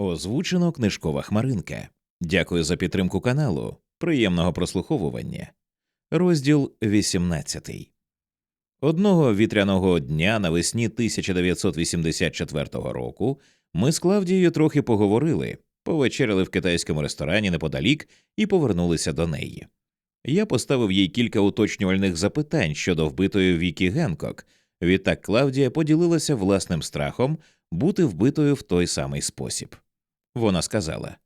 Озвучено книжкова хмаринка. Дякую за підтримку каналу. Приємного прослуховування. Розділ 18. Одного вітряного дня навесні 1984 року ми з Клавдією трохи поговорили, повечеряли в китайському ресторані неподалік і повернулися до неї. Я поставив їй кілька уточнювальних запитань щодо вбитої Вікі Генкок. Відтак Клавдія поділилася власним страхом бути вбитою в той самий спосіб. Вона сказала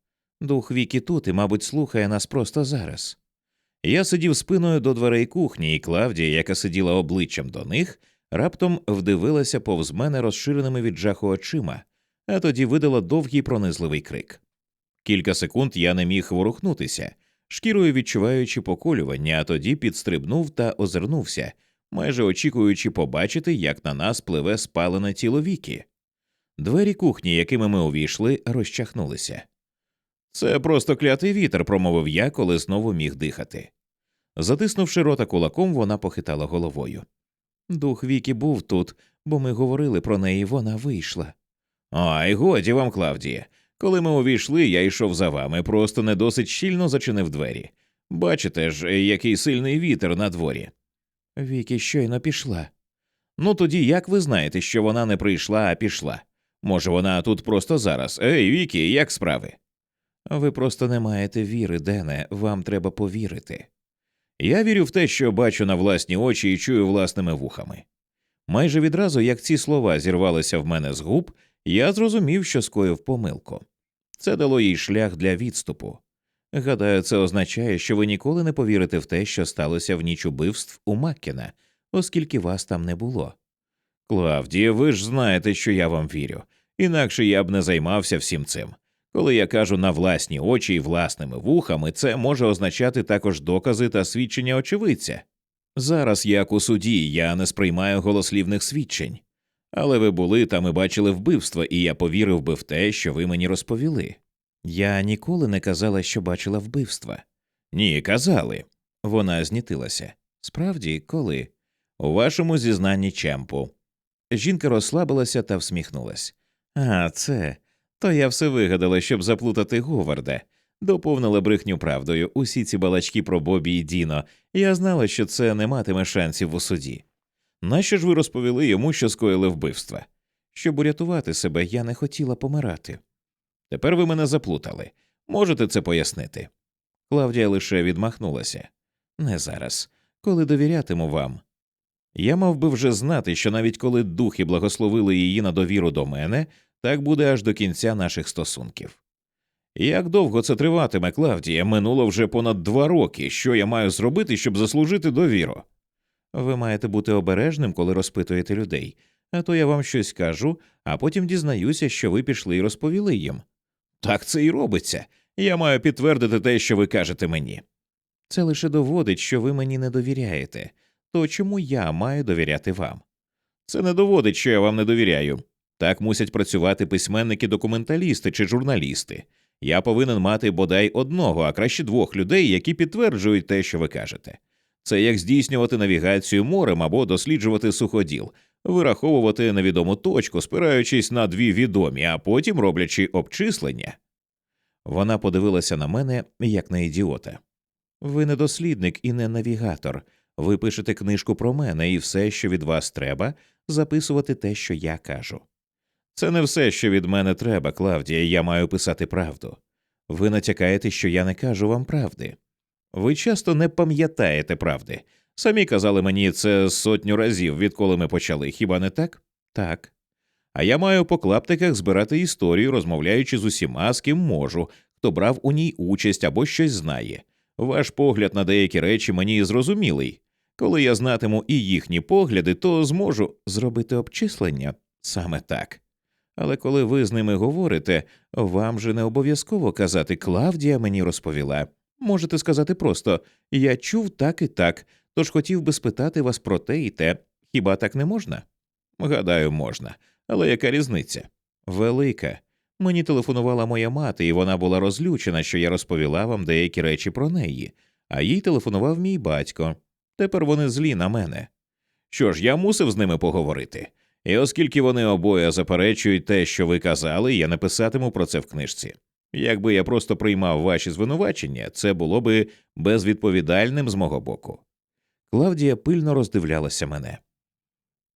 Дух Вікі тут і, мабуть, слухає нас просто зараз. Я сидів спиною до дверей кухні, і Клавдія, яка сиділа обличчям до них, раптом вдивилася повз мене розширеними від жаху очима, а тоді видала довгий пронизливий крик. Кілька секунд я не міг ворухнутися, шкірою відчуваючи поколювання, а тоді підстрибнув та озирнувся, майже очікуючи побачити, як на нас пливе спалене тіло Вікі. Двері кухні, якими ми увійшли, розчахнулися. Це просто клятий вітер, промовив я, коли знову міг дихати. Затиснувши рота кулаком, вона похитала головою. Дух Вікі був тут, бо ми говорили про неї, вона вийшла. Ай, годі вам, Клавдія. Коли ми увійшли, я йшов за вами, просто не досить щільно зачинив двері. Бачите ж, який сильний вітер на дворі. Вікі щойно пішла. Ну тоді як ви знаєте, що вона не прийшла, а пішла? Може, вона тут просто зараз. Ей, Вікі, як справи? Ви просто не маєте віри, Дене, вам треба повірити. Я вірю в те, що бачу на власні очі і чую власними вухами. Майже відразу, як ці слова зірвалися в мене з губ, я зрозумів, що скоїв помилку. Це дало їй шлях для відступу. Гадаю, це означає, що ви ніколи не повірите в те, що сталося в ніч убивств у Маккіна, оскільки вас там не було. Клавдія, ви ж знаєте, що я вам вірю, інакше я б не займався всім цим. Коли я кажу на власні очі і власними вухами, це може означати також докази та свідчення очевидця. Зараз, як у суді, я не сприймаю голослівних свідчень, але ви були там і бачили вбивство, і я повірив би в те, що ви мені розповіли. Я ніколи не казала, що бачила вбивства. Ні, казали. Вона знітилася. Справді, коли? У вашому зізнанні Чемпу. Жінка розслабилася та всміхнулась. А, це. То я все вигадала, щоб заплутати Говарда. Доповнила брехню правдою усі ці балачки про Бобі і Діно. Я знала, що це не матиме шансів у суді. Нащо ж ви розповіли йому, що скоїли вбивства? Щоб урятувати себе, я не хотіла помирати. Тепер ви мене заплутали. Можете це пояснити? Клавдія лише відмахнулася. Не зараз, коли довірятиму вам. Я мав би вже знати, що навіть коли духи благословили її на довіру до мене, так буде аж до кінця наших стосунків. Як довго це триватиме, Клавдія? Минуло вже понад два роки. Що я маю зробити, щоб заслужити довіру? Ви маєте бути обережним, коли розпитуєте людей, а то я вам щось кажу, а потім дізнаюся, що ви пішли і розповіли їм. Так це і робиться. Я маю підтвердити те, що ви кажете мені. Це лише доводить, що ви мені не довіряєте, то чому я маю довіряти вам? Це не доводить, що я вам не довіряю. Так мусять працювати письменники, документалісти чи журналісти. Я повинен мати бодай одного, а краще двох людей, які підтверджують те, що ви кажете. Це як здійснювати навігацію морем або досліджувати суходіл, вираховувати невідому точку, спираючись на дві відомі, а потім роблячи обчислення. Вона подивилася на мене як на ідіота. Ви не дослідник і не навігатор. Ви пишете книжку про мене, і все, що від вас треба, записувати те, що я кажу. Це не все, що від мене треба, Клавдія, я маю писати правду. Ви натякаєте, що я не кажу вам правди. Ви часто не пам'ятаєте правди. Самі казали мені це сотню разів, відколи ми почали, хіба не так? Так. А я маю по клаптиках збирати історію, розмовляючи з усіма, з ким можу, хто брав у ній участь або щось знає. Ваш погляд на деякі речі мені зрозумілий. Коли я знатиму і їхні погляди, то зможу зробити обчислення саме так. Але коли ви з ними говорите, вам же не обов'язково казати Клавдія мені розповіла. Можете сказати просто я чув так і так, тож хотів би спитати вас про те і те. Хіба так не можна? Гадаю, можна. Але яка різниця? Велика. Мені телефонувала моя мати, і вона була розлючена, що я розповіла вам деякі речі про неї, а їй телефонував мій батько. Тепер вони злі на мене. Що ж, я мусив з ними поговорити. І оскільки вони обоє заперечують те, що ви казали, я не писатиму про це в книжці. Якби я просто приймав ваші звинувачення, це було би безвідповідальним з мого боку. Клавдія пильно роздивлялася мене.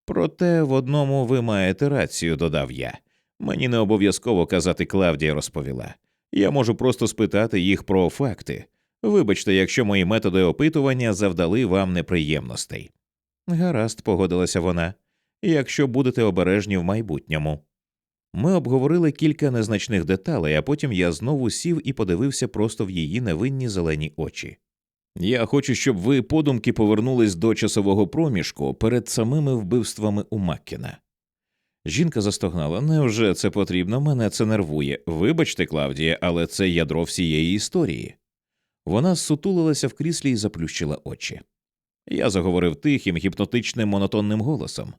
Проте в одному ви маєте рацію, додав я. Мені не обов'язково казати Клавдія розповіла. Я можу просто спитати їх про факти. Вибачте, якщо мої методи опитування завдали вам неприємностей. Гаразд, погодилася вона, якщо будете обережні в майбутньому. Ми обговорили кілька незначних деталей, а потім я знову сів і подивився просто в її невинні зелені очі. Я хочу, щоб ви подумки повернулись до часового проміжку перед самими вбивствами у Маккіна. Жінка застогнала. Невже це потрібно? Мене це нервує. Вибачте, Клавдія, але це ядро всієї історії. Вона зсутулилася в кріслі і заплющила очі. Я заговорив тихим, гіпнотичним монотонним голосом.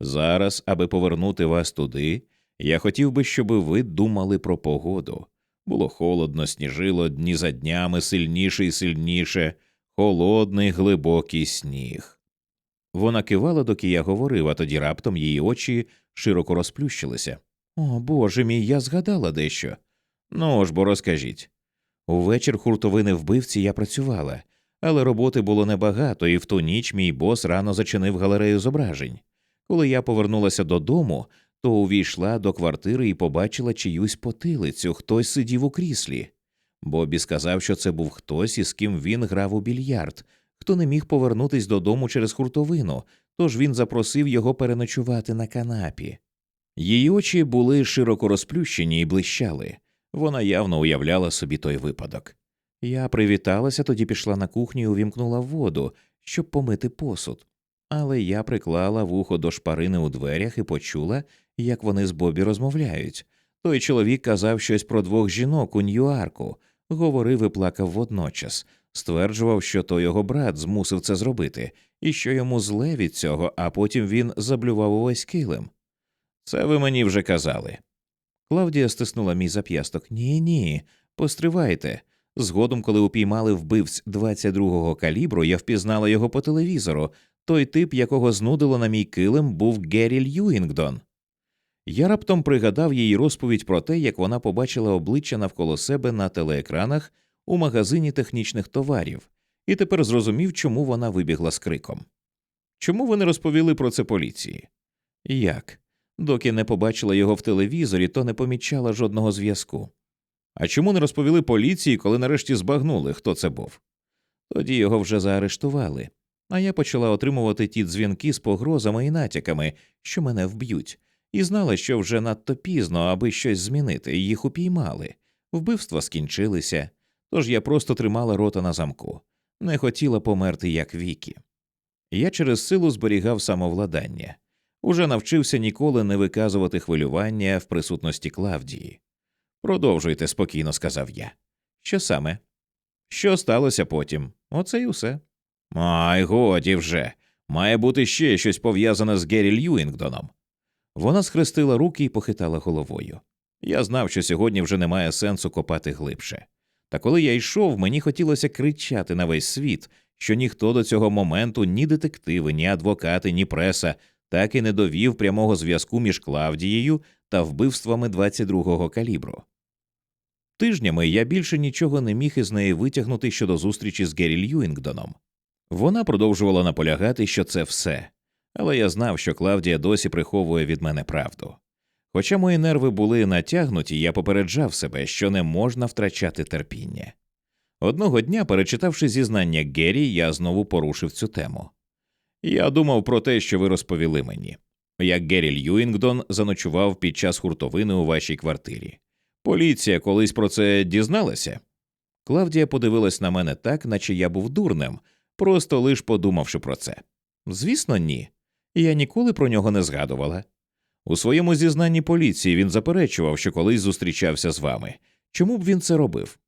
Зараз, аби повернути вас туди, я хотів би, щоб ви думали про погоду. Було холодно, сніжило дні за днями сильніше і сильніше, холодний глибокий сніг. Вона кивала, доки я говорив, а тоді раптом її очі широко розплющилися. О Боже мій, я згадала дещо. Ну ж бо розкажіть. Увечір хуртовини вбивці я працювала, але роботи було небагато, і в ту ніч мій бос рано зачинив галерею зображень. Коли я повернулася додому, то увійшла до квартири і побачила чиюсь потилицю, хтось сидів у кріслі. Бобі сказав, що це був хтось, із ким він грав у більярд, хто не міг повернутись додому через хуртовину, тож він запросив його переночувати на канапі. Її очі були широко розплющені і блищали. Вона явно уявляла собі той випадок. Я привіталася, тоді пішла на кухню і увімкнула воду, щоб помити посуд. Але я приклала вухо до шпарини у дверях і почула, як вони з Бобі розмовляють. Той чоловік казав щось про двох жінок у Ньюарку, говорив і плакав водночас, стверджував, що то його брат змусив це зробити, і що йому зле від цього, а потім він заблював увесь килим. Це ви мені вже казали. Клавдія стиснула мій зап'ясток. Ні, ні, постривайте. Згодом, коли упіймали вбивць 22-го калібру, я впізнала його по телевізору. Той тип, якого знудило на мій килим, був Геррі Льюінгдон. Я раптом пригадав її розповідь про те, як вона побачила обличчя навколо себе на телеекранах у магазині технічних товарів, і тепер зрозумів, чому вона вибігла з криком. Чому ви не розповіли про це поліції? Як? Доки не побачила його в телевізорі, то не помічала жодного зв'язку. А чому не розповіли поліції, коли нарешті збагнули, хто це був? Тоді його вже заарештували, а я почала отримувати ті дзвінки з погрозами і натяками, що мене вб'ють, і знала, що вже надто пізно, аби щось змінити, їх упіймали. Вбивства скінчилися, тож я просто тримала рота на замку, не хотіла померти, як віки. Я через силу зберігав самовладання, уже навчився ніколи не виказувати хвилювання в присутності Клавдії. Продовжуйте спокійно, сказав я. Що саме? Що сталося потім? Оце й усе. Ай, годі вже. Має бути ще щось пов'язане з Геррі Льюінгдоном. Вона схрестила руки і похитала головою. Я знав, що сьогодні вже немає сенсу копати глибше. Та коли я йшов, мені хотілося кричати на весь світ, що ніхто до цього моменту, ні детективи, ні адвокати, ні преса так і не довів прямого зв'язку між Клавдією та вбивствами 22-го калібру. Тижнями я більше нічого не міг із неї витягнути щодо зустрічі з Геррі Льюінгдоном. Вона продовжувала наполягати, що це все, але я знав, що Клавдія досі приховує від мене правду. Хоча мої нерви були натягнуті, я попереджав себе, що не можна втрачати терпіння. Одного дня, перечитавши зізнання Геррі, я знову порушив цю тему. Я думав про те, що ви розповіли мені, як Геррі Льюінгдон заночував під час хуртовини у вашій квартирі. Поліція колись про це дізналася? Клавдія подивилась на мене так, наче я був дурним, просто лиш подумавши про це. Звісно, ні. Я ніколи про нього не згадувала. У своєму зізнанні поліції він заперечував, що колись зустрічався з вами. Чому б він це робив?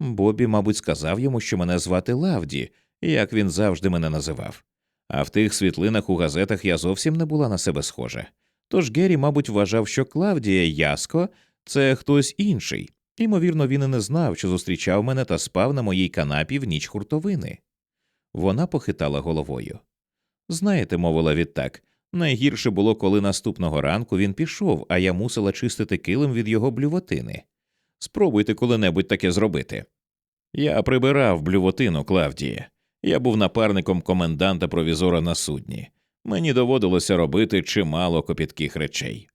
Бобі, мабуть, сказав йому, що мене звати Лавді, як він завжди мене називав. А в тих світлинах у газетах я зовсім не була на себе схожа. Тож Геррі, мабуть, вважав, що Клавдія Яско це хтось інший. Імовірно, він і не знав, що зустрічав мене та спав на моїй канапі в ніч хуртовини. Вона похитала головою. Знаєте, мовила відтак, Найгірше було, коли наступного ранку він пішов, а я мусила чистити килим від його блювотини. Спробуйте коли-небудь таке зробити. Я прибирав блювотину Клавдії. Я був напарником коменданта провізора на судні. Мені доводилося робити чимало копітких речей.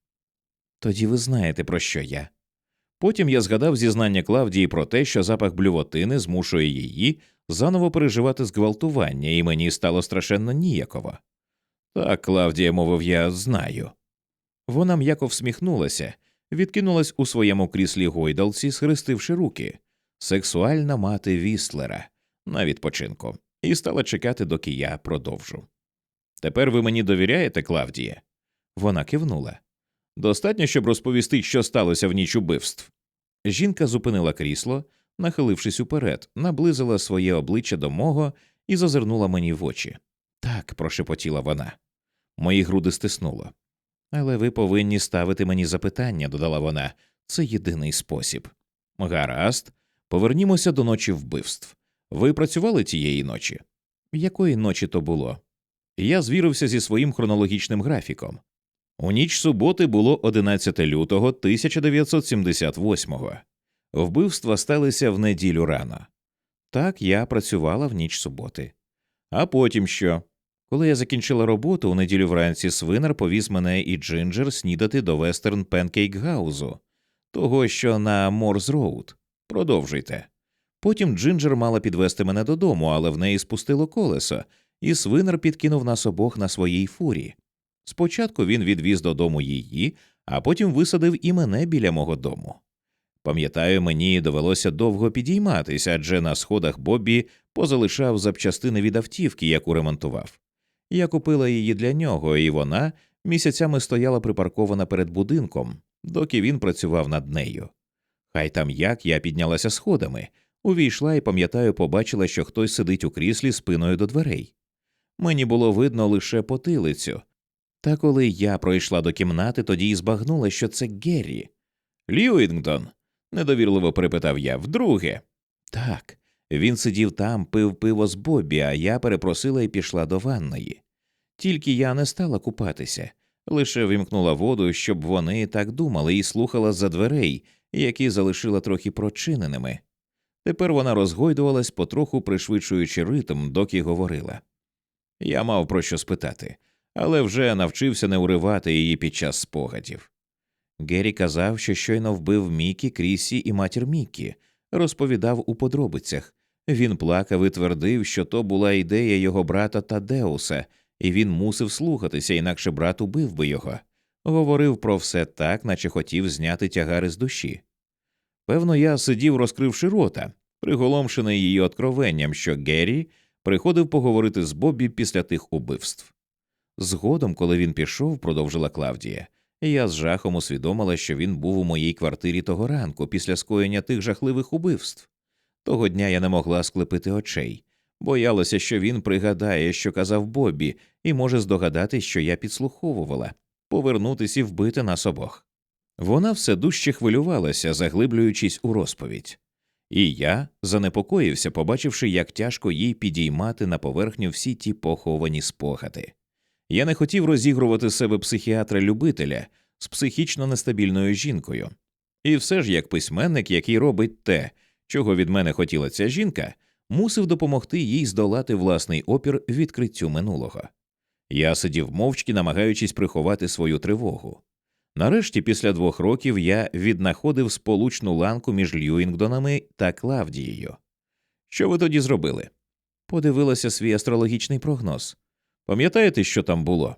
Тоді ви знаєте, про що я. Потім я згадав зізнання Клавдії про те, що запах блювотини змушує її заново переживати зґвалтування, і мені стало страшенно ніяково. Так, Клавдія, мовив я, знаю. Вона м'яко всміхнулася, відкинулась у своєму кріслі гойдалці, схрестивши руки, сексуальна мати Вістлера на відпочинку, і стала чекати, доки я продовжу. Тепер ви мені довіряєте, Клавдія? Вона кивнула. Достатньо, щоб розповісти, що сталося в ніч убивств. Жінка зупинила крісло, нахилившись уперед, наблизила своє обличчя до мого і зазирнула мені в очі. Так, прошепотіла вона. Мої груди стиснуло. Але ви повинні ставити мені запитання, додала вона. Це єдиний спосіб. Гаразд, повернімося до ночі вбивств. Ви працювали тієї ночі? Якої ночі то було? Я звірився зі своїм хронологічним графіком. У ніч суботи було 11 лютого 1978-го. Вбивства сталися в неділю рано. Так я працювала в ніч суботи. А потім що? Коли я закінчила роботу у неділю вранці, свинар повіз мене і Джинджер снідати до Вестерн Пенкейк Гаузу, того, що на Морз Роуд. Продовжуйте. Потім Джинджер мала підвести мене додому, але в неї спустило колесо, і свинар підкинув нас обох на своїй фурі. Спочатку він відвіз додому її, а потім висадив і мене біля мого дому. Пам'ятаю, мені довелося довго підійматися, адже на сходах Боббі позалишав запчастини від автівки, яку ремонтував. Я купила її для нього, і вона місяцями стояла припаркована перед будинком, доки він працював над нею. Хай там як я піднялася сходами, увійшла і, пам'ятаю, побачила, що хтось сидить у кріслі спиною до дверей. Мені було видно лише потилицю. Та коли я пройшла до кімнати, тоді й збагнула, що це Геррі. Льюінгтон, недовірливо припитав я, вдруге. Так, він сидів там, пив пиво з Бобі, а я перепросила і пішла до ванної. Тільки я не стала купатися, лише вимкнула воду, щоб вони так думали, і слухала за дверей, які залишила трохи прочиненими. Тепер вона розгойдувалась, потроху пришвидшуючи ритм, доки говорила. Я мав про що спитати, але вже навчився не уривати її під час спогадів. Геррі казав, що щойно вбив Мікі, Крісі і матір Мікі, розповідав у подробицях. Він плакав і твердив, що то була ідея його брата Тадеуса, і він мусив слухатися, інакше брат убив би його. Говорив про все так, наче хотів зняти тягари з душі. Певно, я сидів, розкривши рота, приголомшений її откровенням, що Геррі приходив поговорити з Бобі після тих убивств. Згодом, коли він пішов, продовжила Клавдія, я з жахом усвідомила, що він був у моїй квартирі того ранку після скоєння тих жахливих убивств. Того дня я не могла склепити очей, боялася, що він пригадає, що казав Бобі, і може здогадати, що я підслуховувала, повернутися і вбити нас обох. Вона все дужче хвилювалася, заглиблюючись у розповідь. І я занепокоївся, побачивши, як тяжко їй підіймати на поверхню всі ті поховані спогади. Я не хотів розігрувати себе психіатра-любителя з психічно нестабільною жінкою. І все ж як письменник, який робить те, чого від мене хотіла ця жінка, мусив допомогти їй здолати власний опір відкриттю минулого. Я сидів мовчки, намагаючись приховати свою тривогу. Нарешті, після двох років, я віднаходив сполучну ланку між Льюінгдонами та Клавдією. Що ви тоді зробили? Подивилася свій астрологічний прогноз. Пам'ятаєте, що там було?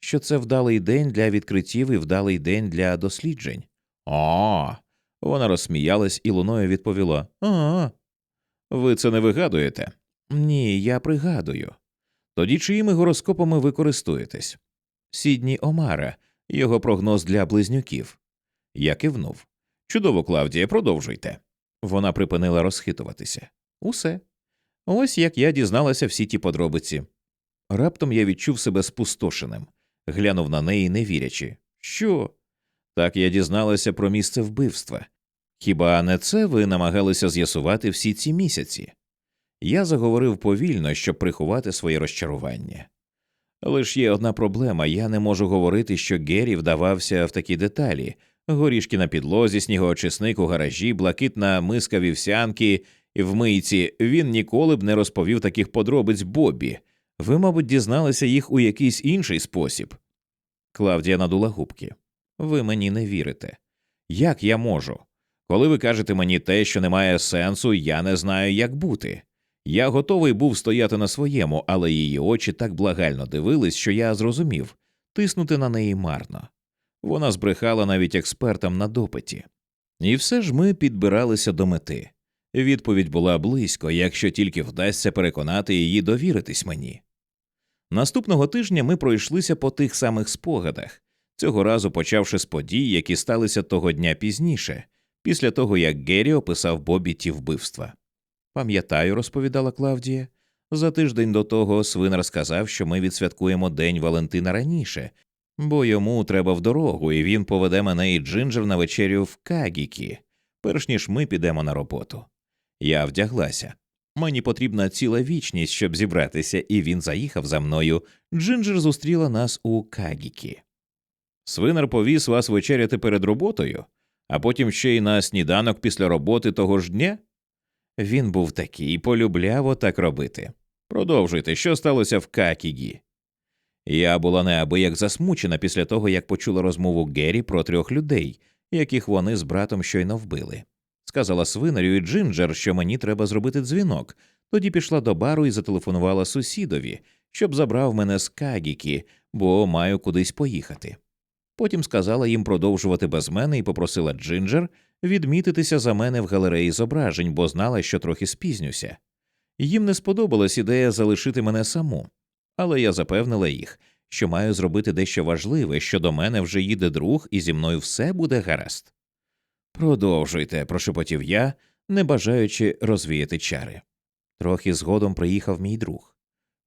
Що це вдалий день для відкриттів і вдалий день для досліджень? О. Вона розсміялась і луною відповіла А. Ви це не вигадуєте? Ні, я пригадую. Тоді чиїми гороскопами ви користуєтесь? Сідні Омара, його прогноз для близнюків. Я кивнув. Чудово, Клавдія, продовжуйте. Вона припинила розхитуватися. Усе. Ось як я дізналася всі ті подробиці. Раптом я відчув себе спустошеним, глянув на неї, не вірячи. Що? Так я дізналася про місце вбивства. Хіба не це ви намагалися з'ясувати всі ці місяці? Я заговорив повільно, щоб приховати своє розчарування. Ж є одна проблема я не можу говорити, що Геррі вдавався в такі деталі горішки на підлозі, снігоочисник у гаражі, блакитна миска вівсянки в мийці. Він ніколи б не розповів таких подробиць Бобі. Ви, мабуть, дізналися їх у якийсь інший спосіб. Клавдія надула губки. Ви мені не вірите. Як я можу? Коли ви кажете мені те, що не має сенсу, я не знаю, як бути. Я готовий був стояти на своєму, але її очі так благально дивились, що я зрозумів тиснути на неї марно. Вона збрехала навіть експертам на допиті. І все ж ми підбиралися до мети. Відповідь була близько, якщо тільки вдасться переконати її довіритись мені. Наступного тижня ми пройшлися по тих самих спогадах, цього разу почавши з подій, які сталися того дня пізніше, після того як Геррі описав Бобі ті вбивства. Пам'ятаю, розповідала Клавдія. За тиждень до того свинар сказав, що ми відсвяткуємо День Валентина раніше, бо йому треба в дорогу, і він поведе мене і Джинджер на вечерю в Кагікі, перш ніж ми підемо на роботу. Я вдяглася. Мені потрібна ціла вічність, щоб зібратися, і він заїхав за мною. Джинджер зустріла нас у Кагікі. Свинар повіз вас вечеряти перед роботою, а потім ще й на сніданок після роботи того ж дня. Він був такий, полюбляв отак робити. Продовжуйте, що сталося в Какігі. Я була неабияк засмучена після того, як почула розмову Геррі про трьох людей, яких вони з братом щойно вбили. Сказала свинарю і Джинджер, що мені треба зробити дзвінок. Тоді пішла до бару і зателефонувала сусідові, щоб забрав мене з Кагіки, бо маю кудись поїхати. Потім сказала їм продовжувати без мене і попросила Джинджер відмітитися за мене в галереї зображень, бо знала, що трохи спізнюся. Їм не сподобалась ідея залишити мене саму, але я запевнила їх, що маю зробити дещо важливе, що до мене вже їде друг, і зі мною все буде гаразд. Продовжуйте, прошепотів я, не бажаючи розвіяти чари. Трохи згодом приїхав мій друг.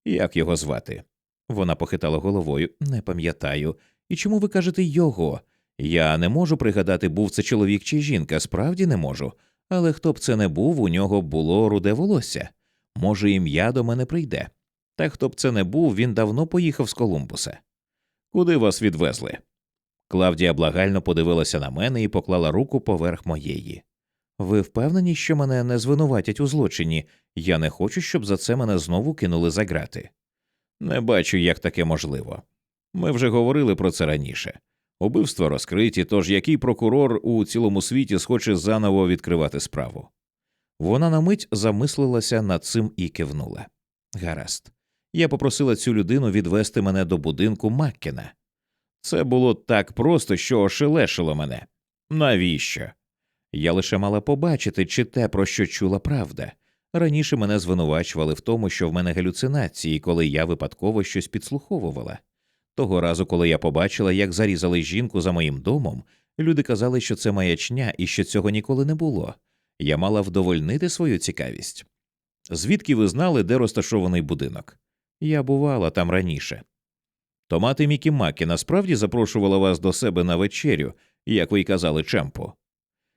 Як його звати? Вона похитала головою. Не пам'ятаю. І чому ви кажете його? Я не можу пригадати, був це чоловік чи жінка, справді не можу. Але хто б це не був, у нього було руде волосся. Може, ім'я до мене прийде. Та хто б це не був, він давно поїхав з Колумбуса. Куди вас відвезли? Клавдія благально подивилася на мене і поклала руку поверх моєї. Ви впевнені, що мене не звинуватять у злочині? Я не хочу, щоб за це мене знову кинули за грати. Не бачу, як таке можливо. Ми вже говорили про це раніше. Убивства розкриті, тож який прокурор у цілому світі схоче заново відкривати справу. Вона на мить замислилася над цим і кивнула. Гаразд. Я попросила цю людину відвести мене до будинку Маккена. Це було так просто, що ошелешило мене. Навіщо? Я лише мала побачити, чи те, про що чула правда. Раніше мене звинувачували в тому, що в мене галюцинації, коли я випадково щось підслуховувала. Того разу, коли я побачила, як зарізали жінку за моїм домом, люди казали, що це маячня і що цього ніколи не було. Я мала вдовольнити свою цікавість. Звідки ви знали, де розташований будинок? Я бувала там раніше. То мати Мікі Макі насправді запрошувала вас до себе на вечерю, як ви й казали Чемпо.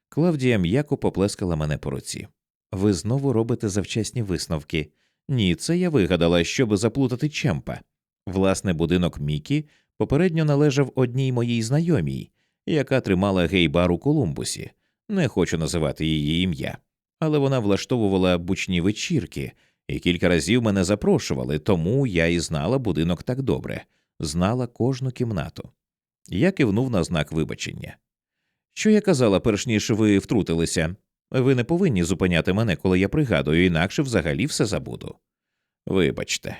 Клавдія м'яко поплескала мене по руці. Ви знову робите завчасні висновки. Ні, це я вигадала, щоб заплутати Чемпа. Власне, будинок Мікі попередньо належав одній моїй знайомій, яка тримала гей-бар у Колумбусі. Не хочу називати її ім'я, але вона влаштовувала бучні вечірки, і кілька разів мене запрошували, тому я і знала будинок так добре, знала кожну кімнату. Я кивнув на знак вибачення. Що я казала, перш ніж ви втрутилися? Ви не повинні зупиняти мене, коли я пригадую, інакше взагалі все забуду. Вибачте,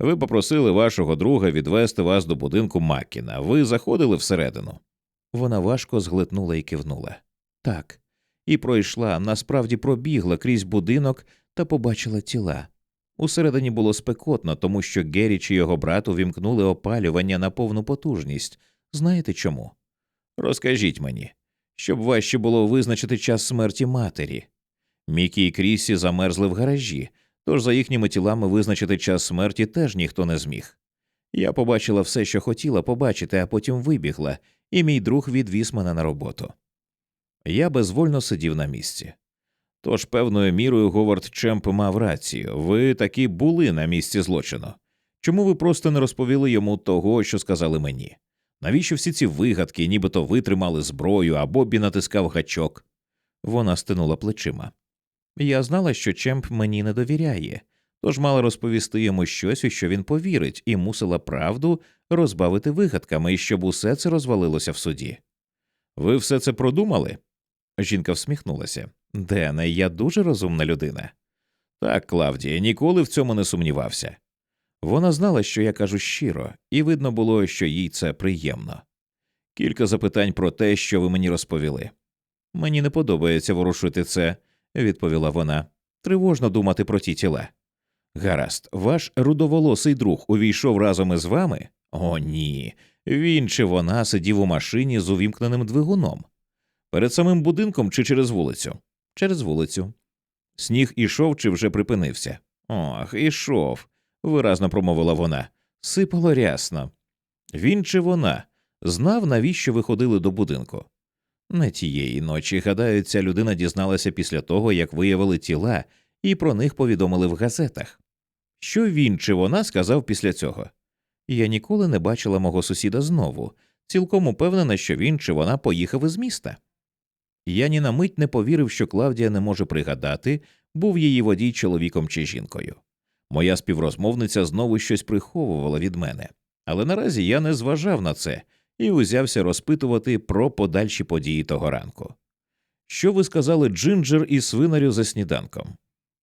ви попросили вашого друга відвести вас до будинку Маккіна. Ви заходили всередину. Вона важко зглитнула і кивнула. Так, і пройшла, насправді пробігла крізь будинок та побачила тіла. Усередині було спекотно, тому що Геріч і його брат увімкнули опалювання на повну потужність. Знаєте чому? Розкажіть мені, щоб важче було визначити час смерті матері. Мікі і Крісі замерзли в гаражі, тож за їхніми тілами визначити час смерті теж ніхто не зміг. Я побачила все, що хотіла побачити, а потім вибігла, і мій друг відвіз мене на роботу. Я безвольно сидів на місці. Тож, певною мірою, Говард Чемп мав рацію ви таки були на місці злочину. Чому ви просто не розповіли йому того, що сказали мені? Навіщо всі ці вигадки, нібито ви тримали зброю, а Боббі натискав гачок? Вона стинула плечима. Я знала, що Чемп мені не довіряє, тож мала розповісти йому щось, у що він повірить, і мусила правду розбавити вигадками, щоб усе це розвалилося в суді. Ви все це продумали? Жінка всміхнулася. Дене, я дуже розумна людина. Так, Клавдія, ніколи в цьому не сумнівався. Вона знала, що я кажу щиро, і видно було, що їй це приємно. Кілька запитань про те, що ви мені розповіли. Мені не подобається ворушити це, відповіла вона. Тривожно думати про ті тіла. Гаразд, ваш рудоволосий друг увійшов разом із вами? О, ні. Він чи вона сидів у машині з увімкненим двигуном. Перед самим будинком чи через вулицю? Через вулицю. Сніг ішов чи вже припинився? Ох, ішов, виразно промовила вона. Сипало рясно. Він чи вона знав, навіщо виходили до будинку? Не тієї ночі, гадаю, ця людина дізналася після того, як виявили тіла, і про них повідомили в газетах. Що він чи вона сказав після цього? Я ніколи не бачила мого сусіда знову, цілком упевнена, що він чи вона поїхав із міста. Я ні на мить не повірив, що Клавдія не може пригадати, був її водій чоловіком чи жінкою. Моя співрозмовниця знову щось приховувала від мене, але наразі я не зважав на це і узявся розпитувати про подальші події того ранку. Що ви сказали Джинджер і свинарю за сніданком?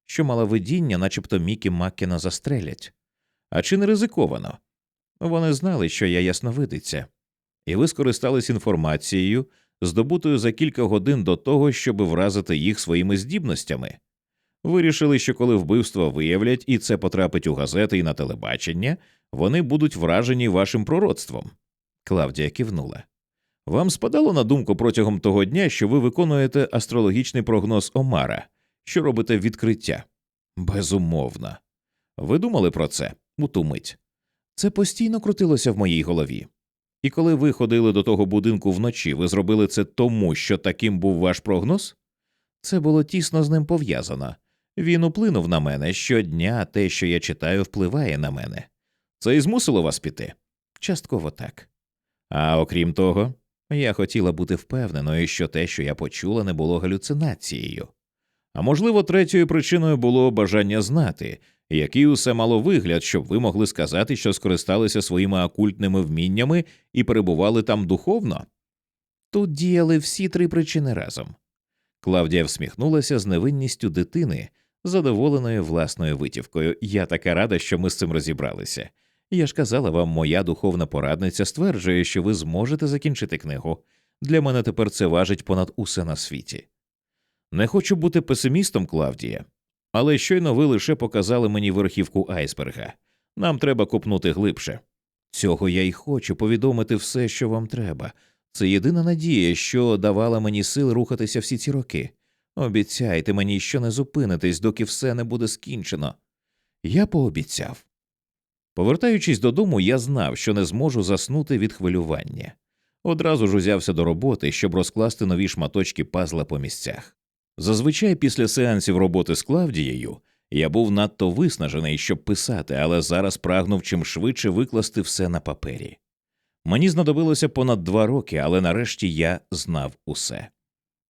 Що мала видіння, начебто Мікі Маккіна застрелять. А чи не ризиковано? Вони знали, що я ясновидиця, і ви скористались інформацією, здобутою за кілька годин до того, щоб вразити їх своїми здібностями. Вирішили, що коли вбивство виявлять і це потрапить у газети і на телебачення, вони будуть вражені вашим пророцтвом. Клавдія кивнула. Вам спадало на думку протягом того дня, що ви виконуєте астрологічний прогноз Омара, що робите відкриття? Безумовно. Ви думали про це у ту мить? Це постійно крутилося в моїй голові. І коли ви ходили до того будинку вночі, ви зробили це тому, що таким був ваш прогноз? Це було тісно з ним пов'язано. Він уплинув на мене щодня, те, що я читаю, впливає на мене. Це і змусило вас піти? Частково так. А окрім того, я хотіла бути впевненою, що те, що я почула, не було галюцинацією. А можливо, третьою причиною було бажання знати, який усе мало вигляд, щоб ви могли сказати, що скористалися своїми окультними вміннями і перебували там духовно? Тут діяли всі три причини разом. Клавдія всміхнулася з невинністю дитини, задоволеної власною витівкою. Я така рада, що ми з цим розібралися. Я ж казала вам, моя духовна порадниця стверджує, що ви зможете закінчити книгу. Для мене тепер це важить понад усе на світі. Не хочу бути песимістом, Клавдія, але щойно ви лише показали мені верхівку айсберга. Нам треба копнути глибше. Цього я й хочу повідомити все, що вам треба. Це єдина надія, що давала мені сил рухатися всі ці роки. Обіцяйте мені, що не зупинитесь, доки все не буде скінчено. Я пообіцяв. Повертаючись додому, я знав, що не зможу заснути від хвилювання. Одразу ж узявся до роботи, щоб розкласти нові шматочки пазла по місцях. Зазвичай після сеансів роботи з Клавдією я був надто виснажений, щоб писати, але зараз прагнув чим швидше викласти все на папері. Мені знадобилося понад два роки, але нарешті я знав усе.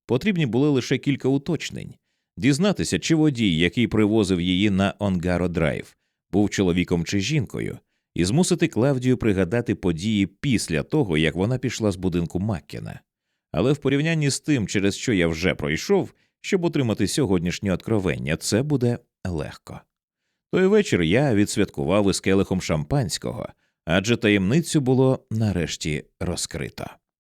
Потрібні були лише кілька уточнень дізнатися, чи водій, який привозив її на Онгаро Драйв, був чоловіком чи жінкою, і змусити Клавдію пригадати події після того, як вона пішла з будинку Маккіна. Але в порівнянні з тим, через що я вже пройшов, щоб отримати сьогоднішнє откровення, це буде легко. Той вечір я відсвяткував із келихом шампанського, адже таємницю було нарешті розкрито.